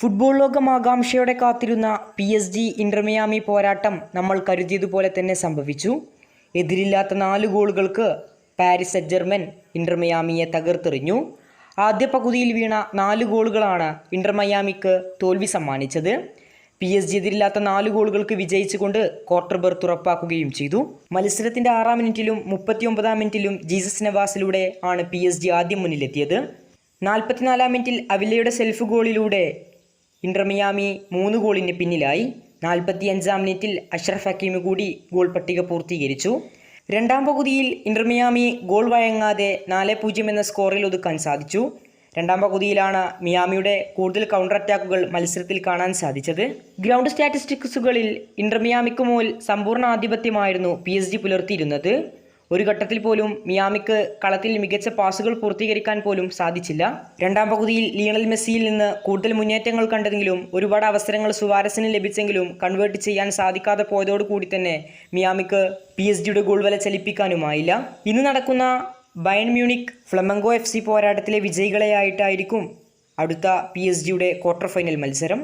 Football ലോകം ആകാംക്ഷയോടെ കാത്തിരുന്ന പി എസ് ജി ഇന്റർമിയാമി പോരാട്ടം നമ്മൾ കരുതിയതുപോലെ തന്നെ സംഭവിച്ചു. എതിരില്ലാത്ത നാല് ഗോളുകൾക്ക് പാരിസ് സെറ്റ് ജർമ്മൻ ഇന്റർമിയാമിയെ തകർത്തെറിഞ്ഞു. ആദ്യ പകുതിയിൽ വീണ നാല് ഗോളുകളാണ് ഇന്റർമയാമിക്ക് തോൽവി സമ്മാനിച്ചത്. പി എസ് ജി എതിരില്ലാത്ത നാല് ഗോളുകൾക്ക് വിജയിച്ചുകൊണ്ട് ക്വാർട്ടർ ബെർത്ത് ഉറപ്പാക്കുകയും ചെയ്തു. മത്സരത്തിന്റെ ആറാം മിനിറ്റിലും മുപ്പത്തിയൊമ്പതാം മിനിറ്റിലും ജീസസ് നവാസിലൂടെ ആണ് പി എസ് ജി ആദ്യം മുന്നിലെത്തിയത്. നാൽപ്പത്തിനാലാം മിനിറ്റിൽ അവിലയുടെ സെൽഫ് ഗോളിലൂടെ ഇന്റർ മിയാമി മൂന്ന് ഗോളിന് പിന്നിലായി. നാൽപ്പത്തിയഞ്ചാം മിനിറ്റിൽ അഷ്റഫ് ഹക്കീമ് കൂടി ഗോൾ പട്ടിക പൂർത്തീകരിച്ചു. രണ്ടാം പകുതിയിൽ ഇന്റർമിയാമി ഗോൾ വഴങ്ങാതെ നാല് പൂജ്യം എന്ന സ്കോറിൽ ഒതുക്കാൻ സാധിച്ചു. രണ്ടാം പകുതിയിലാണ് മിയാമിയുടെ കൂടുതൽ കൗണ്ടർ അറ്റാക്കുകൾ മത്സരത്തിൽ കാണാൻ സാധിച്ചത്. ഗ്രൗണ്ട് സ്റ്റാറ്റിസ്റ്റിക്സുകളിൽ ഇന്റർമിയാമിക്ക് സമ്പൂർണ ആധിപത്യമായിരുന്നു പി എസ് ജി പുലർത്തിയിരുന്നത്. ഒരു ഘട്ടത്തിൽ പോലും മിയാമിക്ക് കളത്തിൽ മികച്ച പാസുകൾ പൂർത്തീകരിക്കാൻ പോലും സാധിച്ചില്ല. രണ്ടാം പകുതിയിൽ ലിയണൽ മെസ്സിയിൽ നിന്ന് കൂടുതൽ മുന്നേറ്റങ്ങൾ കണ്ടെങ്കിലും ഒരുപാട് അവസരങ്ങൾ സുവാരസിന് ലഭിച്ചെങ്കിലും കൺവേർട്ട് ചെയ്യാൻ സാധിക്കാതെ പോയതോടുകൂടി തന്നെ മിയാമിക്ക് പി എസ് ജിയുടെ ഗോൾ വല ചലിപ്പിക്കാനുമായില്ല. ഇന്ന് നടക്കുന്ന Bayern Munich Flamengo F C പോരാട്ടത്തിലെ വിജയികളെയായിട്ടായിരിക്കും അടുത്ത പി എസ് ജിയുടെ ക്വാർട്ടർ ഫൈനൽ മത്സരം.